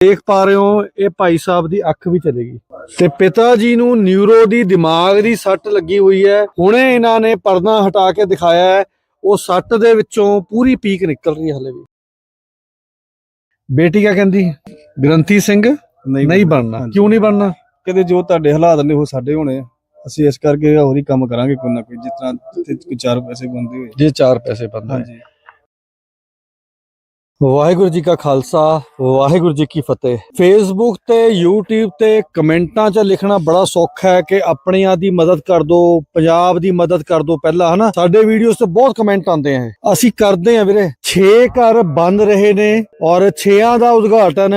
ਦੇਖ ਪਾ ਰਹੇ ਹੋ ਇਹ ਭਾਈ ਸਾਹਿਬ ਦੀ ਅੱਖ ਵੀ ਚਲੇਗੀ। ਤੇ ਪਿਤਾ ਜੀ ਨੂੰ ਨਿਊਰੋ ਦੀ ਦਿਮਾਗ ਦੀ ਸੱਟ ਲੱਗੀ ਹੋਈ ਹੈ। ਹੁਣੇ ਇਹਨਾਂ ਨੇ ਪਰਦਾ ਹਟਾ ਕੇ ਦਿਖਾਇਆ ਹੈ। ਉਹ ਸੱਟ ਦੇ ਵਿੱਚੋਂ ਪੂਰੀ ਪੀਕ ਨਿਕਲ ਰਹੀ ਹੈ ਹਲੇ ਵੀ। ਬੇਟੀ ਕਾ ਕਹਿੰਦੀ? ਗ੍ਰੰਥੀ ਸਿੰਘ? ਨਹੀਂ ਬਣਨਾ। ਕਿਉਂ ਨਹੀਂ ਬਣਨਾ? ਕਦੇ ਜੋ ਤੁਹਾਡੇ ਹਾਲਾਤ ਨੇ ਉਹ ਸਾਡੇ ਹੋਣੇ ਆ। ਅਸੀਂ ਇਸ ਕਰਕੇ ਹੋਰ ਹੀ ਕੰਮ ਕਰਾਂਗੇ ਕੋਈ ਨਾ ਕੋਈ ਜਿਸ ਤਰ੍ਹਾਂ ਕੋਈ ਚਾਰ ਪੈਸੇ ਬਣਦੇ ਹੋਏ। ਜੇ ਚਾਰ ਪੈਸੇ ਬੰਦਾ ਹਾਂਜੀ। ਵਾਹਿਗੁਰੂ ਜੀ ਕਾ ਖਾਲਸਾ, ਵਾਹਿਗੁਰੂ ਜੀ ਕੀ ਫਤਿਹ। ਫੇਸਬੁੱਕ ਤੇ YouTube ਤੇ ਕਮੈਂਟਾਂ 'ਚ ਲਿਖਣਾ ਬੜਾ ਸੌਖਾ ਹੈ ਕਿ ਆਪਣਿਆਂ ਦੀ ਮਦਦ ਕਰ ਦੋ ਪੰਜਾਬ ਦੀ ਮਦਦ ਕਰ ਦੋ ਪਹਿਲਾਂ, ਹਨਾ? ਸਾਡੇ ਵੀਡੀਓਜ਼ ਤੇ ਬਹੁਤ ਕਮੈਂਟ ਆਉਂਦੇ ਆ। ਅਸੀਂ ਕਰਦੇ ਆ ਵੀਰੇ। 6 ਘਰ ਬੰਦ ਰਹੇ ਨੇ ਔਰ 6ਾਂ ਦਾ ਉਦਘਾਟਨ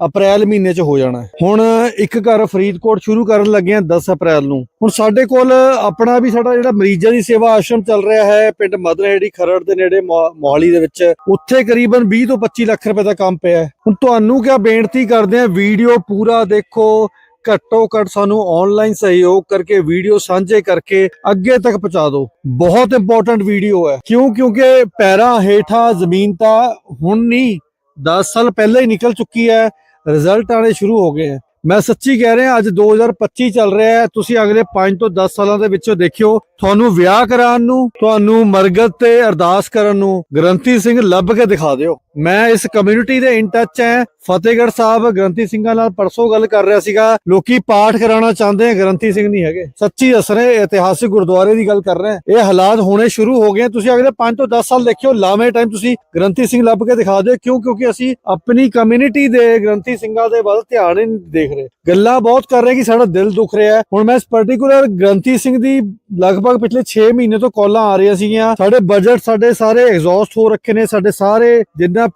ਅਪ੍ਰੈਲ ਮਹੀਨੇ 'ਚ ਹੋ ਜਾਣਾ ਹੁਣ ਇੱਕ ਘਰ ਫਰੀਦਕੋਟ ਸ਼ੁਰੂ ਕਰਨ ਲੱਗੇ ਆ 10 ਅਪ੍ਰੈਲ ਨੂੰ। ਹੁਣ ਸਾਡੇ ਕੋਲ ਆਪਣਾ ਵੀ ਸਾਡਾ ਜਿਹੜਾ ਮਰੀਜ਼ਾਂ ਦੀ ਸੇਵਾ ਆਸ਼ਰਮ ਚੱਲ ਰਿਹਾ ਹੈ, ਪਿੰਡ ਮਦਨਹੇੜੀ ਖਰੜ ਦੇ ਨੇੜੇ ਮੋਹਾਲੀ ਦੇ ਵਿੱਚ। ਉੱਥੇ ਕਰੀਬਨ 20 ਤੋਂ 25 ਲੱਖ ਰੁਪਏ ਦਾ ਕੰਮ ਪਿਆ ਹੁਣ ਤੁਹਾਨੂੰ ਕਿਆ ਬੇਨਤੀ ਕਰਦੇ ਆ ਵੀਡੀਓ ਪੂਰਾ ਦੇਖੋ, ਘੱਟੋ ਘੱਟ ਸਾਨੂੰ ਆਨਲਾਈਨ ਸਹਿਯੋਗ ਕਰਕੇ, ਵੀਡੀਓ ਸਾਂਝੇ ਕਰਕੇ ਅੱਗੇ ਤੱਕ ਪਹੁੰਚਾ ਦਿਓ। ਬਹੁਤ ਇੰਪੋਰਟੈਂਟ ਵੀਡੀਓ ਹੈ। ਕਿਉਂ? ਕਿਉਂਕਿ ਪੈਰਾਂ ਹੇਠਾਂ ਜ਼ਮੀਨ ਤਾਂ ਹੁਣ ਨਹੀਂ 10 ਸਾਲ ਪਹਿਲਾਂ ਹੀ ਨਿਕਲ ਚੁੱਕੀ ਹੈ। ਰਿਜ਼ਲਟ ਆਣੇ ਸ਼ੁਰੂ ਹੋ ਗਏ। ਹੈ ਮੈਂ ਸੱਚੀ ਕਹਿ ਰਿਹਾ, ਅੱਜ 2025 ਚੱਲ ਰਿਹਾ ਹੈ। ਤੁਸੀਂ ਅਗਲੇ 5 ਤੋਂ 10 ਸਾਲਾਂ ਦੇ ਵਿੱਚੋਂ ਦੇਖਿਓ, ਤੁਹਾਨੂੰ ਵਿਆਹ ਕਰਾਉਣ ਨੂੰ, ਤੁਹਾਨੂੰ ਮਰਗਤ ਤੇ ਅਰਦਾਸ ਕਰਨ ਨੂੰ ਗ੍ਰੰਥੀ ਸਿੰਘ ਲੱਭ ਕੇ ਦਿਖਾ ਦਿਓ। ਮੈਂ ਇਸ ਕਮਿਊਨਿਟੀ ਦੇ ਇਨ ਟੱਚ ਹੈ। ਫਤਿਹਗੜ੍ਹ ਸਾਹਿਬ ਗ੍ਰੰਥੀ ਸਿੰਘਾਂ ਨਾਲ ਪਰਸੋਂ ਗੱਲ ਕਰ ਰਿਹਾ ਸੀਗਾ। ਲੋਕੀ ਪਾਠ ਕਰਾਉਣਾ ਚਾਹੁੰਦੇ ਆ, ਗ੍ਰੰਥੀ ਸਿੰਘ ਨਹੀਂ ਹੈਗੇ। ਸੱਚੀ ਦੱਸ ਰਹੇ, ਇਤਿਹਾਸਿਕ ਗੁਰਦੁਆਰੇ ਦੀ ਗੱਲ ਕਰ ਰਹੇ ਇਹ ਹਾਲਾਤ ਹੋਣੇ ਸ਼ੁਰੂ ਹੋ ਗਏ ਤੁਸੀਂ ਅਗਲੇ 5 ਤੋਂ 10 ਸਾਲ ਦੇਖਿਓ, ਲਾਵੇਂ ਟਾਈਮ ਤੁਸੀਂ ਗ੍ਰੰਥੀ ਸਿੰਘ ਲੱਭ ਕੇ ਦਿਖਾ ਦਿਓ। ਕਿਉਂ? ਕਿਉਂਕਿ ਅਸੀਂ ਆਪਣੀ ਕਮਿਊਨਿਟੀ ਦੇ ਗ੍ਰੰਥੀ ਸਿੰਘਾਂ ਦੇ ਵੱਲ ਧਿਆਨ ਹੀ ਨਹੀਂ ਦੇਖ ਰਹੇ। ਗੱਲਾਂ ਬਹੁਤ ਕਰ ਰਹੇ ਕਿ ਸਾਡਾ ਦਿਲ ਦੁਖ ਰਿਹਾ ਹੈ। ਹੁਣ ਮੈਂ ਇਸ ਪਾਰਟਿਕੂਲਰ ਗ੍ਰੰਥੀ ਸਿੰਘ ਦੀ ਲਗਭਗ ਪਿਛਲੇ 6 ਮਹੀਨੇ ਤੋਂ ਕਾਲਾਂ ਆ ਰਹੀਆਂ ਸੀਗੀਆਂ। ਸਾਡੇ ਬਜਟ ਸਾਡੇ ਸਾਰੇ ਐਗਜ਼ੌਸਟ ਹੋ ਰੱਖੇ ਨੇ। ਸਾਡੇ ਸਾਰੇ ਜਿੰਨਾ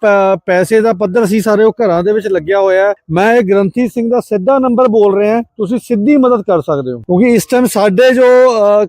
ਪੈਸੇ ਦਾ ਪੱਧਰ ਸੀ, ਸਾਰੇ ਉਹ ਘਰਾਂ ਦੇ ਵਿੱਚ ਲੱਗਿਆ ਹੋਇਆ ਮੈਂ ਇਹ ਗ੍ਰੰਥੀ ਸਿੰਘ ਦਾ ਸਿੱਧਾ ਨੰਬਰ ਬੋਲ ਰਿਹਾ ਤੁਸੀਂ ਸਿੱਧੀ ਮਦਦ ਕਰ ਸਕਦੇ ਹੋ। ਕਿਉਂਕਿ ਇਸ ਟਾਈਮ ਸਾਡੇ ਜੋ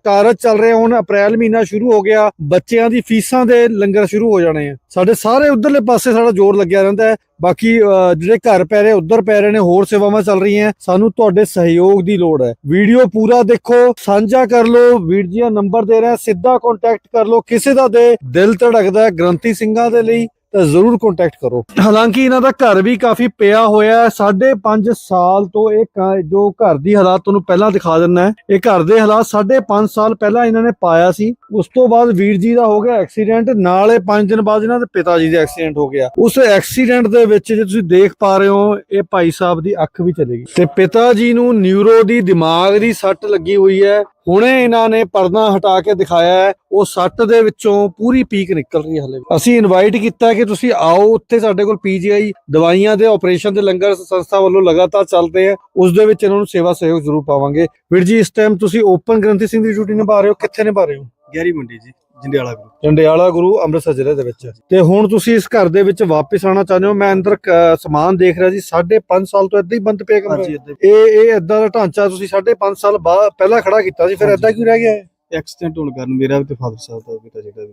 ਕਾਰਜ ਚੱਲ ਰਹੇ, ਹੁਣ ਅਪ੍ਰੈਲ ਮਹੀਨਾ ਸ਼ੁਰੂ ਹੋ ਗਿਆ। ਬੱਚਿਆਂ ਦੀ ਫੀਸਾਂ ਦੇ ਲੰਗਰ ਸ਼ੁਰੂ ਹੋ ਜਾਣੇ ਆ। ਸਾਡੇ ਸਾਰੇ ਉਧਰਲੇ ਪਾਸੇ ਸਾਡਾ ਜ਼ੋਰ ਲੱਗਿਆ ਰਹਿੰਦਾ ਹੈ। ਬਾਕੀ ਅ, ਜਿਹੜੇ ਘਰ ਪੈ ਰਹੇ ਉਧਰ ਪੈ ਰਹੇ ਨੇ ਹੋਰ ਸੇਵਾਵਾਂ ਚੱਲ ਰਹੀਆਂ। ਸਾਨੂੰ ਤੁਹਾਡੇ ਸਹਿਯੋਗ ਦੀ ਲੋੜ ਹੈ। ਵੀਡੀਓ ਪੂਰਾ ਦੇਖੋ ਸਾਂਝਾ ਕਰ ਲਓ। ਵੀਰ ਜੀ ਨੰਬਰ ਦੇ ਰਿਹਾ ਸਿੱਧਾ ਕੰਟੈਕਟ ਕਰ ਲਓ। ਕਿਸੇ ਦਾ ਦੇ ਦਿਲ ਧੜਕਦਾ ਗ੍ਰੰਥੀ ਸਿੰਘਾਂ ਦੇ ਲਈ। ਤਾਂ ਜ਼ਰੂਰ ਕੰਟੈਕਟ ਕਰੋ। ਹਾਲਾਂਕਿ ਇਹਨਾਂ ਦਾ ਘਰ ਵੀ ਕਾਫੀ ਪਿਆ ਹੋਇਆ ਹੈ। 5.5 ਸਾਲ ਤੋਂ ਇਹ ਜੋ ਘਰ ਦੀ ਹਾਲਾਤ ਤੁਹਾਨੂੰ ਪਹਿਲਾਂ ਦਿਖਾ ਦਿੰਨਾ ਇਹ ਘਰ ਦੇ ਹਾਲਾਤ 5.5 ਸਾਲ ਪਹਿਲਾਂ ਇਹਨਾਂ ਨੇ ਪਾਇਆ ਸੀ। ਉਸ ਤੋਂ ਬਾਅਦ ਵੀਰ ਜੀ ਦਾ ਹੋ ਗਿਆ ਐਕਸੀਡੈਂਟ ਨਾਲੇ 5 ਦਿਨ ਬਾਅਦ ਇਹਨਾਂ ਦੇ ਪਿਤਾ ਜੀ ਦਾ ਐਕਸੀਡੈਂਟ ਹੋ ਗਿਆ। ਉਸ ਐਕਸੀਡੈਂਟ ਦੇ ਵਿੱਚ ਜੇ ਤੁਸੀਂ ਦੇਖ ਪਾ ਰਹੇ ਹੋ, ਇਹ ਭਾਈ ਸਾਹਿਬ ਦੀ ਅੱਖ ਵੀ ਚਲੇ ਗਈ। ਤੇ ਪਿਤਾ ਜੀ ਨੂੰ ਨਿਊਰੋ ਦੀ ਦਿਮਾਗ ਦੀ ਸੱਟ ਲੱਗੀ ਹੋਈ ਹੈ। ਹੁਣੇ ਇਹਨਾਂ ਨੇ ਪਰਦਾ ਹਟਾ ਕੇ ਦਿਖਾਇਆ ਹੈ, ਉਹ ਸੱਟ ਦੇ ਵਿੱਚੋਂ ਪੂਰੀ ਪੀਕ ਨਿਕਲ ਰਹੀ ਹੈ ਹਲੇ ਅਸੀਂ ਇਨਵਾਈਟ ਕੀਤਾ ਕਿ ਤੁਸੀਂ ਆਓ ਉੱਥੇ ਸਾਡੇ ਕੋਲ ਪੀਜੀਆਈ ਦਵਾਈਆਂ ਦੇ ਆਪਰੇਸ਼ਨ ਦੇ ਲੰਗਰ ਸੰਸਥਾ ਵੱਲੋਂ ਲਗਾਤਾਰ ਚੱਲਦੇ ਆ, ਉਸ ਦੇ ਵਿੱਚ ਇਹਨਾਂ ਨੂੰ ਸੇਵਾ ਸਹਿਯੋਗ ਜ਼ਰੂਰ ਪਾਵਾਂਗੇ। ਵੀਰ ਜੀ, ਇਸ ਟਾਈਮ ਤੁਸੀਂ ਓਪਨ ਗ੍ਰੰਥੀ ਸਿੰਘ ਦੀ ਡਿਊਟੀ ਨਿਭਾ ਰਹੇ ਹੋ, ਕਿੱਥੇ ਨਿਭਾ ਰਹੇ ਹੋ? ਗਹਿਰੀ ਮੁੰਡੀ ਜੀ। ਜੰਡਿਆਲਾ ਗਰੁੱਪ ਜੰਡਿਆਲਾ ਗੁਰੂ ਅੰਮ੍ਰਿਤਸਰ ਜ਼ਿਲ੍ਹੇ ਦੇ ਵਿੱਚ ਤੇ ਹੁਣ ਤੁਸੀਂ ਇਸ ਘਰ ਦੇ ਵਿੱਚ ਵਾਪਸ ਆਉਣਾ ਚਾਹੁੰਦੇ ਹੋ। ਮੈਂ ਅੰਦਰ ਸਮਾਨ ਦੇਖ ਰਿਹਾ ਸੀ 5.5 ਸਾਲ ਤੋਂ ਇਦਾਂ ਹੀ ਬੰਦ ਪਿਆ ਕਮਰਾ। ਇਹ ਇਹ ਇਦਾਂ ਦਾ ਢਾਂਚਾ ਤੁਸੀਂ 5.5 ਸਾਲ ਬਾਅਦ ਪਹਿਲਾਂ ਖੜਾ ਕੀਤਾ ਸੀ ਫਿਰ। ਇਦਾਂ ਕਿਉਂ ਰਹਿ ਗਿਆ? ਐਕਸੀਡੈਂਟ ਹੋਣ ਕਾਰਨ ਮੇਰਾ ਤੇ ਫਾਦਰ ਸਾਹਿਬ ਦਾ ਪਿਤਾ ਜੀ ਦਾ ਵੀ।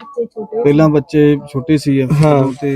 ਬੱਚੇ ਛੋਟੇ ਪਹਿਲਾਂ ਬੱਚੇ ਛੋਟੇ ਸੀ ਹਾਂ। ਤੇ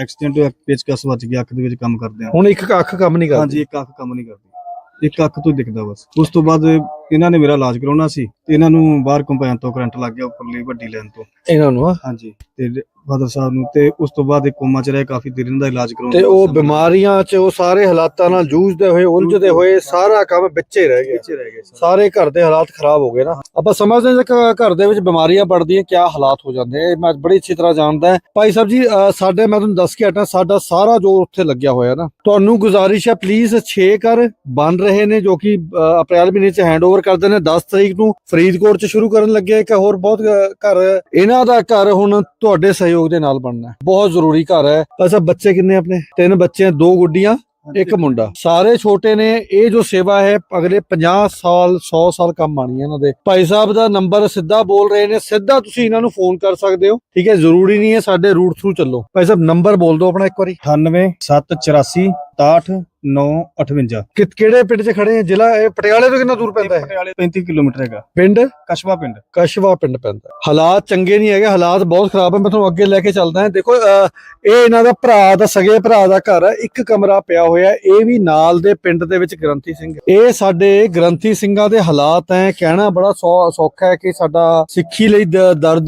ਐਕਸੀਡੈਂਟ ਹੋਇਆ ਪੇਚਕਸ ਵੱਜ ਗਿਆ ਅੱਖ ਦੇ ਵਿੱਚ ਕੰਮ ਕਰਦੇ ਆ। ਹੁਣ ਇੱਕ ਅੱਖ ਕੰਮ ਨਹੀਂ ਕਰਦੀ। ਹਾਂਜੀ ਇੱਕ ਅੱਖ ਕੰਮ ਨਹੀਂ ਕਰਦੀ। ਇੱਕ ਅੱਖ ਤੋਂ ਦਿਖਦਾ ਬਸ। ਉਸ ਤੋਂ ਬਾਅਦ ਇਹਨਾਂ ਨੇ ਮੇਰਾ ਇਲਾਜ ਕਰਾਉਣਾ ਸੀ ਤੇ ਇਹਨਾਂ ਨੂੰ ਬਾਹਰ ਕੰਪੈਨ ਤੋਂ ਕਰੰਟ ਲੱਗ ਗਿਆ ਉੱਪਰਲੀ ਵੱਡੀ ਲਾਈਨ ਤੋਂ ਇਹਨਾਂ ਨੂੰ ਆ। ਹਾਂਜੀ ਤੇ ਫਾਦਰ ਸਾਹਿਬ ਨੂੰ ਤੇ ਉਸ ਤੋਂ ਬਾਅਦ ਇਹ ਕੋਮਾ ਚ ਰਹੇ ਕਾਫੀ ਇਹਨਾਂ ਦਾ ਇਲਾਜ ਕਰਾਉਣਾ ਤੇ ਉਹ ਬਿਮਾਰੀਆਂ 'ਚ ਉਹ ਸਾਰੇ ਹਾਲਾਤਾਂ ਨਾਲ ਜੂਝਦੇ ਹੋਏ ਉਲਝਦੇ ਹੋਏ ਸਾਰਾ ਕੰਮ ਵਿੱਚੇ ਰਹਿ ਗਿਆ ਪਿੱਛੇ ਰਹਿ ਗਏ ਸਾਰੇ। ਸਾਰੇ ਘਰ ਦੇ ਹਾਲਾਤ ਖਰਾਬ ਹੋ ਗਏ ਨਾ ਆਪਾਂ ਸਮਝਦੇ ਹਾਂ ਕਿ ਘਰ ਦੇ ਵਿੱਚ ਬਿਮਾਰੀਆਂ ਵੱਧਦੀਆਂ ਕਿਆ ਹਾਲਾਤ ਹੋ ਜਾਂਦੇ ਆ ਇਹ ਮੈਂ ਬੜੀ ਅੱਛੀ ਤਰ੍ਹਾਂ ਜਾਣਦਾ ਹਾਂ। ਭਾਈ ਸਾਹਿਬ ਜੀ ਅਹ ਸਾਡੇ ਮੈਂ ਤੁਹਾਨੂੰ ਦੱਸ ਕੇ ਹਟਾਂ ਸਾਡਾ ਸਾਰਾ ਜੋਰ ਉੱਥੇ ਲੱਗਿਆ ਹੋਇਆ ਨਾ ਤੁਹਾਨੂੰ ਗੁਜ਼ਾਰਿਸ਼ ਹੈ ਪਲੀਜ਼ 6 ਘਰ ਬਣ ਰਹੇ ਨੇ ਜੋ ਕਿ ਅਹ, ਅਪ੍ਰੈਲ ਮਹੀਨੇ 'ਚ ਹੈਂਡਓਵਰ ਕਰਦੇ ਨੇ। 10 ਤਰੀਕ ਨੂੰ ਫਰੀਦਕੋਟ 'ਚ ਸ਼ੁਰੂ ਕਰਨ ਲੱਗੇ ਇੱਕ ਹੋਰ ਬਹੁਤ ਘਰ। ਇਹਨਾਂ ਦਾ ਘਰ ਹੁਣ ਤੁਹਾਡੇ ਸਹਿਯੋਗ ਦੇ ਨਾਲ ਬਣਨਾ ਬਹੁਤ ਜ਼ਰੂਰੀ ਘਰ ਹੈ। ਅੱਛਾ ਬੱਚੇ ਕਿੰਨੇ ਆਪਣੇ? ਤਿੰਨ ਬੱਚੇ ਦੋ ਗੁੱਡੀਆਂ ਇੱਕ ਮੁੰਡਾ। ਸਾਰੇ ਛੋਟੇ ਨੇ। ਇਹ ਜੋ ਸੇਵਾ ਹੈ ਅਗਲੇ 50 ਸਾਲ 100 ਸਾਲ ਕੰਮ ਆਣੀ ਹੈ ਇਹਨਾਂ ਦੇ। ਭਾਈ ਸਾਹਿਬ ਦਾ ਨੰਬਰ ਸਿੱਧਾ ਬੋਲ ਰਹੇ ਨੇ। ਸਿੱਧਾ ਤੁਸੀਂ ਇਹਨਾਂ ਨੂੰ ਫੋਨ ਕਰ ਸਕਦੇ ਹੋ। ਠੀਕ ਹੈ ਜ਼ਰੂਰੀ ਨਹੀਂ ਹੈ ਸਾਡੇ ਰੂਟ ਥਰੂ ਚੱਲੋ। ਭਾਈ ਸਾਹਿਬ ਨੰਬਰ ਬੋਲ ਦਿਓ ਆਪਣਾ ਇੱਕ ਵਾਰੀ। 98 784 68 958 ਕਿ ਕਿਹੜੇ ਪਿੰਡ 'ਚ ਖੜੇ ਆ? ਜ਼ਿਲ੍ਹਾ ਇਹ ਪਟਿਆਲੇ ਤੋਂ ਕਿੰਨਾ ਦੂਰ ਪੈਂਦਾ ਹੈ? ਪਟਿਆਲੇ 35 ਕਿਲੋਮੀਟਰ ਹੈਗਾ। ਪਿੰਡ? ਕਸਬਾ ਪਿੰਡ। ਕਸ਼ਵਾ ਪਿੰਡ ਪੈਂਦਾ ਹੈ। ਹਾਲਾਤ ਚੰਗੇ ਨਹੀਂ ਹੈਗੇ ਹਾਲਾਤ ਬਹੁਤ ਖਰਾਬ ਹੈ। ਮੈਂ ਤੁਹਾਨੂੰ ਅੱਗੇ ਲੈ ਕੇ ਚੱਲਦਾ ਹਾਂ। ਦੇਖੋ ਅਹ, ਇਹ ਇਹਨਾਂ ਦਾ ਭਰਾ ਦਾ ਸਗੇ ਭਰਾ ਦਾ ਘਰ ਹੈ। ਇੱਕ ਕਮਰਾ ਪਿਆ ਹੋਇਆ ਹੈ। ਇਹ ਵੀ ਨਾਲ ਦੇ ਪਿੰਡ ਦੇ ਵਿੱਚ ਗ੍ਰੰਥੀ ਸਿੰਘ ਹੈ। ਇਹ ਸਾਡੇ ਗ੍ਰੰਥੀ ਸਿੰਘਾਂ ਦੇ ਹਾਲਾਤ ਹੈ। ਕਹਿਣਾ ਬੜਾ ਸੌ- ਸੌਖਾ ਹੈ ਕਿ ਸਾਡਾ ਸਿੱਖੀ ਲਈ ਦ- ਦਰਦ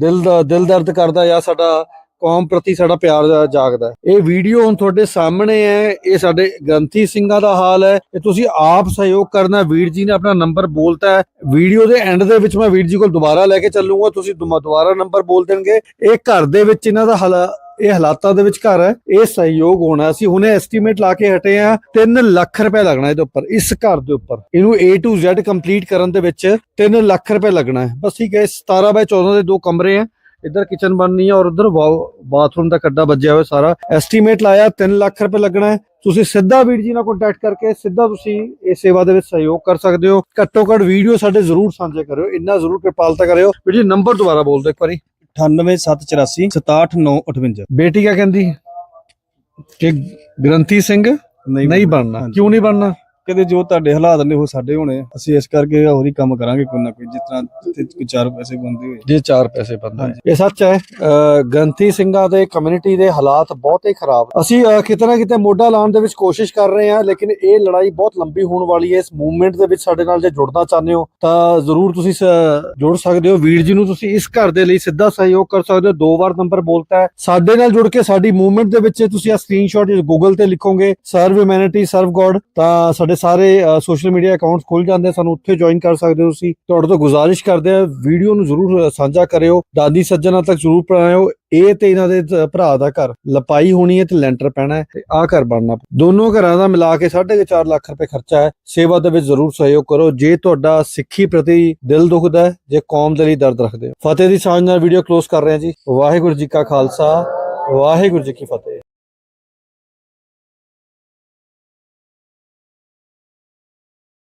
ਦਿਲ ਦਾ ਦਿਲ ਦਰਦ ਕਰਦਾ ਜਾਂ ਸਾਡਾ ਕੌਮ ਪ੍ਰਤੀ ਸਾਡਾ ਪਿਆਰ ਜਾਗਦਾ ਹੈ। ਇਹ ਵੀਡੀਓ ਹੁਣ ਤੁਹਾਡੇ ਸਾਹਮਣੇ ਹੈ। ਇਹ ਸਾਡੇ ਗ੍ਰੰਥੀ ਸਿੰਘਾਂ ਦਾ ਹਾਲ ਹੈ। ਇਹ ਤੁਸੀਂ ਆਪ ਸਹਿਯੋਗ ਕਰਨਾ ਵੀਰ ਜੀ ਨੇ ਆਪਣਾ ਨੰਬਰ ਬੋਲਤਾ ਹੈ। ਵੀਡੀਓ ਦੇ ਐਂਡ ਦੇ ਵਿੱਚ ਮੈਂ ਵੀਰ ਜੀ ਕੋਲ ਦੁਬਾਰਾ ਲੈ ਕੇ ਚੱਲੂਗਾ। ਤੁਸੀਂ ਦੁਬਾਰਾ ਨੰਬਰ ਬੋਲ ਦੇਣਗੇ। ਇਹ ਘਰ ਦੇ ਵਿੱਚ ਇਹਨਾਂ ਦਾ ਹਾਲਾ ਇਹ ਹਾਲਾਤਾਂ ਦੇ ਵਿੱਚ ਘਰ ਹੈ। ਇਹ ਸਹਿਯੋਗ ਹੋਣਾ ਅਸੀਂ ਹੁਣੇ ਐਸਟੀਮੇਟ ਲਾ ਕੇ ਹਟੇ ਆ 3 ਲੱਖ ਰੁਪਏ ਲੱਗਣਾ ਇਹਦੇ ਉੱਪਰ, ਇਸ ਘਰ ਦੇ ਉੱਪਰ। ਇਹਨੂੰ A to Z ਕੰਪਲੀਟ ਕਰਨ ਦੇ ਵਿੱਚ 3 ਲੱਖ ਰੁਪਏ ਲੱਗਣਾ ਹੈ। ਬਸ ਠੀਕ ਹੈ। 17 ਬਾਏ 14 ਦੇ ਦੋ ਕਮਰੇ ਆ ਇੱਧਰ ਕਿਚਨ ਬਣਨੀ ਹੈ ਔਰ ਉਧਰ ਬਾਥਰੂਮ ਦਾ ਕੱਡਾ ਵੱਜਿਆ ਹੋਇਆ ਸਾਰਾ। ਐਸਟੀਮੇਟ ਲਾਇਆ 3 ਲੱਖ ਰੁਪਏ ਲੱਗਣਾ ਹੈ। ਤੁਸੀਂ ਸਿੱਧਾ ਵੀਰ ਜੀ ਨਾਲ ਕੰਟੈਕਟ ਕਰਕੇ ਸਿੱਧਾ ਤੁਸੀਂ ਇਸ ਸੇਵਾ ਦੇ ਵਿੱਚ ਸਹਿਯੋਗ ਕਰ ਸਕਦੇ ਹੋ। ਘੱਟੋ ਘੱਟ ਵੀਡੀਓ ਸਾਡੇ ਜ਼ਰੂਰ ਸਾਂਝੇ ਕਰਿਓ। ਇੰਨਾ ਜ਼ਰੂਰ ਕਿਰਪਾਲਤਾ ਕਰਿਓ। ਵੀਰ ਜੀ ਨੰਬਰ ਦੁਬਾਰਾ ਬੋਲ ਦਿਓ ਇੱਕ ਵਾਰੀ। 98784 67958 ਬੇਟੀ ਕਿਆ ਕਹਿੰਦੀ? ਕਿ ਗ੍ਰੰਥੀ ਸਿੰਘ ਨਹੀਂ ਬਣਨਾ। ਕਿਉਂ ਨਹੀਂ ਬਣਨਾ? ਕਦੇ ਜੋ ਤੁਹਾਡੇ ਹਾਲਾਤ ਨੇ ਉਹ ਸਾਡੇ ਹੋਣੇ। ਅਸੀਂ ਇਸ ਕਰਕੇ ਹੋਰ ਹੀ ਕੰਮ ਕਰਾਂਗੇ ਕੋਈ ਨਾ ਕੋਈ ਜਿਸ ਤਰ੍ਹਾਂ ਕੋਈ ਚਾਰ ਪੈਸੇ ਬੰਦੇ ਹੋਏ। ਜੇ ਚਾਰ ਪੈਸੇ ਬੰਦਾ। ਇਹ ਸੱਚ ਹੈ ਗ੍ਰੰਥੀ ਸਿੰਘਾਂ ਦੇ ਕਮਿਊਨਿਟੀ ਦੇ ਹਾਲਾਤ ਬਹੁਤ ਹੀ ਖਰਾਬ। ਅਸੀਂ ਕਿਤੇ ਨਾ ਕਿਤੇ ਮੋਢਾ ਲਾਉਣ ਦੇ ਵਿੱਚ ਕੋਸ਼ਿਸ਼ ਕਰ ਰਹੇ ਹਾਂ ਲੇਕਿਨ ਇਹ ਲੜਾਈ ਬਹੁਤ ਲੰਬੀ ਹੋਣ ਵਾਲੀ ਹੈ। ਇਸ ਮੂਵਮੈਂਟ ਦੇ ਵਿੱਚ ਸਾਡੇ ਨਾਲ ਜੇ ਜੁੜਨਾ ਚਾਹੁੰਦੇ ਹੋ ਤਾਂ ਜ਼ਰੂਰ ਤੁਸੀਂ ਜੁੜ ਸਕਦੇ ਹੋ। ਵੀਰ ਜੀ ਨੂੰ ਤੁਸੀਂ ਇਸ ਘਰ ਦੇ ਲਈ ਸਿੱਧਾ ਸਹਿਯੋਗ ਕਰ ਸਕਦੇ ਹੋ। ਦੋ ਵਾਰ ਨੰਬਰ ਬੋਲਤਾ ਹੈ। ਸਾਡੇ ਨਾਲ ਜੁੜ ਕੇ ਸਾਡੀ ਮੂਵਮੈਂਟ ਦੇ ਵਿੱਚ ਤੁਸੀਂ ਆ ਸਕਰੀਨਸ਼ਾਟ ਗੂਗਲ ਤੇ ਲਿਖੋਗੇ ਸਰਵ ਹਿਊਮੈਨਿਟੀ ਸਰਵ ਗੋਡ ਤਾਂ ਸਾਡੇ ਸਾਰੇ ਸੋਸ਼ਲ ਮੀਡੀਆ ਅਕਾਊਂਟਸ ਖੁੱਲ ਜਾਂਦੇ ਸਾਨੂੰ ਉੱਥੇ ਜੁਆਇਨ ਕਰ ਸਕਦੇ ਹੋ ਤੁਸੀਂ। ਤੁਹਾਡੇ ਤੋਂ ਗੁਜ਼ਾਰਿਸ਼ ਕਰਦੇ ਆ ਵੀਡੀਓ ਨੂੰ ਜ਼ਰੂਰ ਸਾਂਝਾ ਕਰਿਓ। ਦਾਦੀ ਸੱਜਣਾ ਤੱਕ ਜ਼ਰੂਰ ਪਹੁੰਚਾਇਓ ਇਹ ਤੇ ਇਹਨਾਂ ਦੇ ਭਰਾ ਦਾ ਘਰ। ਲਪਾਈ ਹੋਣੀ ਹੈ ਤੇ ਲੈਂਟਰ ਪੈਣਾ ਹੈ ਤੇ ਆ ਘਰ ਬਣਨਾ। ਦੋਨੋਂ ਘਰਾਂ ਦਾ ਮਿਲਾ ਕੇ 4.5 ਲੱਖ ਰੁਪਏ ਖਰਚਾ ਹੈ। ਸੇਵਾ ਦੇ ਵਿੱਚ ਜ਼ਰੂਰ ਸਹਿਯੋਗ ਕਰੋ। ਜੇ ਤੁਹਾਡਾ ਸਿੱਖੀ ਪ੍ਰਤੀ ਦਿਲ ਦੁਖਦਾ ਹੈ, ਜੇ ਕੌਮ ਦੇ ਲਈ ਦਰਦ ਰੱਖਦੇ ਹੋ। ਫਤਿਹ ਦੀ ਸਾਂਝ ਨਾਲ ਵੀਡੀਓ ਕਲੋਜ਼ ਕਰ ਰਹੇ ਹਾਂ ਜੀ। ਵਾਹਿਗੁਰੂ ਜੀ ਕਾ ਖਾਲਸਾ, ਵਾਹਿਗੁਰੂ ਜੀ ਕੀ ਫਤਿਹ।